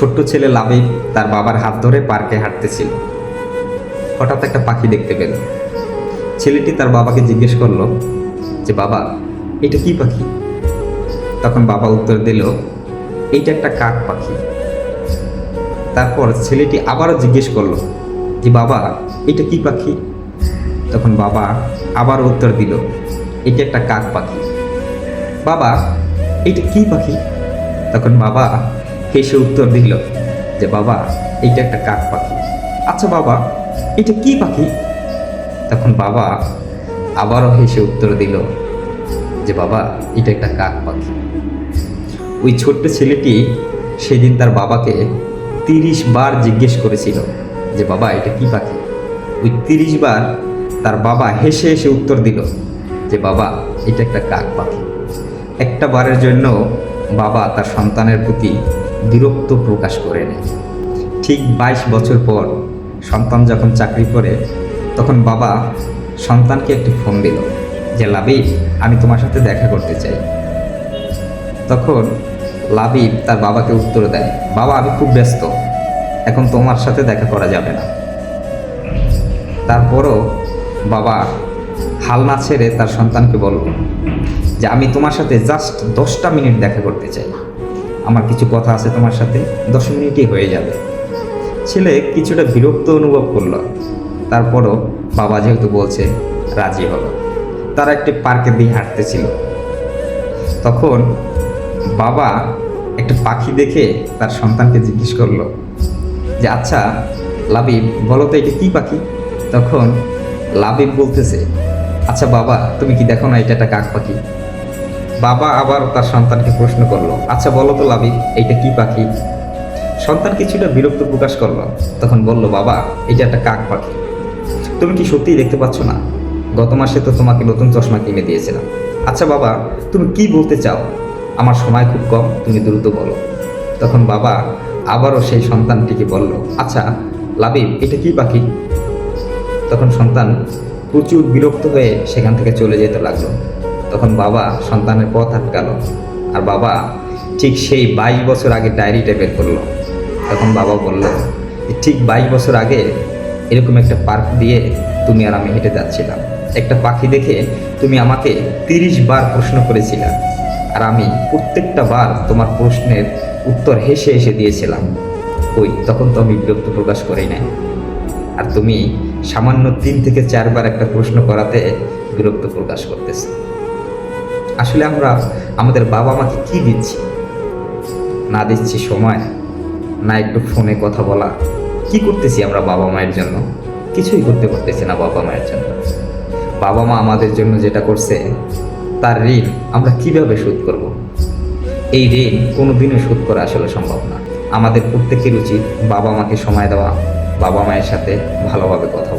ছোট্ট ছেলে লাবিব তার বাবার হাত ধরে পার্কে হাঁটতেছিল। হঠাৎ একটা পাখি দেখতে পেল। ছেলেটি তার বাবাকে জিজ্ঞেস করল যে, বাবা, এটা কি পাখি? তখন বাবা উত্তর দিল, এইটা একটা কাক পাখি। তারপর ছেলেটি আবারও জিজ্ঞেস করল যে বাবা, এটা কি পাখি? তখন বাবা আবার উত্তর দিল, এটা একটা কাক পাখি। বাবা, এটা কি পাখি? তখন বাবা হেসে উত্তর দিল যে, বাবা, এইটা একটা কাক পাখি। আচ্ছা বাবা, এটা কি পাখি? তখন বাবা আবারও হেসে উত্তর দিল যে, বাবা, এটা একটা কাক পাখি। ওই ছোট্ট ছেলেটি সেদিন তার বাবাকে তিরিশ বার জিজ্ঞেস করেছিল যে, বাবা, এটা কি পাখি? ওই তিরিশ বার তার বাবা হেসে হেসে উত্তর দিল যে, বাবা, এটা একটা কাক পাখি। একটা বারের জন্য বাবা তার সন্তানের প্রতি বিরক্ত প্রকাশ করে নেয়। ঠিক বাইশ বছর পর সন্তান যখন চাকরি করে, তখন বাবা সন্তানকে একটি ফোন দিল যে লাবিব আমি তোমার সাথে দেখা করতে চাই। তখন লাবিব তার বাবাকে উত্তর দেয়, বাবা, আমি খুব ব্যস্ত, এখন তোমার সাথে দেখা করা যাবে না। তারপরও বাবা হাল না ছেড়ে তার সন্তানকে বলল যে, আমি তোমার সাথে জাস্ট দশটা মিনিট দেখা করতে চাই। আমার কিছু কথা আছে তোমার সাথে, দশ মিনিটই হয়ে যাবে। ছেলে কিছুটা বিরক্ত অনুভব করল। তারপরও বাবা যেহেতু বলছে রাজি হলো, তারা একটি পার্কের দিয়ে হাঁটতেছিল। তখন বাবা একটা পাখি দেখে তার সন্তানকে জিজ্ঞেস করল যে আচ্ছা লাবিব, বলো তো এটা কী পাখি? তখন লাবিব বলতেছে আচ্ছা বাবা, তুমি কি দেখো না এটা একটা কাক পাখি? বাবা আবার তার সন্তানকে প্রশ্ন করল আচ্ছা বলো তো লাবিব এইটা কি পাখি? সন্তান কিছুটা বিরক্ত প্রকাশ করল, তখন বলল, বাবা এটা একটা কাক পাখি। তুমি কি সত্যিই দেখতে পাচ্ছ না? গত মাসে তো তোমাকে নতুন চশমা কিনে দিয়েছিলাম। আচ্ছা বাবা, তুমি কি বলতে চাও? আমার সময় খুব কম, তুমি দ্রুত বলো। তখন বাবা আবারও সেই সন্তানটিকে বলল আচ্ছা লাবিব এটা কি পাখি? তখন সন্তান প্রচুর বিরক্ত হয়ে সেখান থেকে চলে যেতে লাগল। তখন বাবা সন্তানের পথ আটকালো। আর বাবা ঠিক সেই বাইশ বছর আগে ডায়েরিটা বের করল। তখন বাবা বলল ঠিক বাইশ বছর আগে এরকম একটা পার্ক দিয়ে তুমি আর আমি হেঁটে যাচ্ছিলাম। একটা পাখি দেখে তুমি আমাকে তিরিশ বার প্রশ্ন করেছিলে। আর আমি প্রত্যেকটা বার তোমার প্রশ্নের উত্তর হেসে হেসে দিয়েছিলাম। ওই তখন তো আমি বিরক্ত প্রকাশ করি নাই। আর তুমি সামান্য তিন থেকে চারবার একটা প্রশ্ন করাতে বিরক্ত প্রকাশ করতেছ। আসলে আমরা আমাদের বাবা মাকে কি দিচ্ছি? না দিচ্ছি সময়, না একটু ফোনে কথা বলা। কি করতেছি আমরা বাবা মায়ের জন্য? কিছুই করতে পারতেছি না বাবা মায়ের জন্য। বাবা মা আমাদের জন্য যেটা করছে, তার ঋণ আমরা কীভাবে শোধ করব? এই ঋণ কোনোদিনও শোধ করা আসলে সম্ভব না। আমাদের প্রত্যেকের উচিত বাবা মাকে সময় দেওয়া, বাবা মায়ের সাথে ভালোভাবে কথা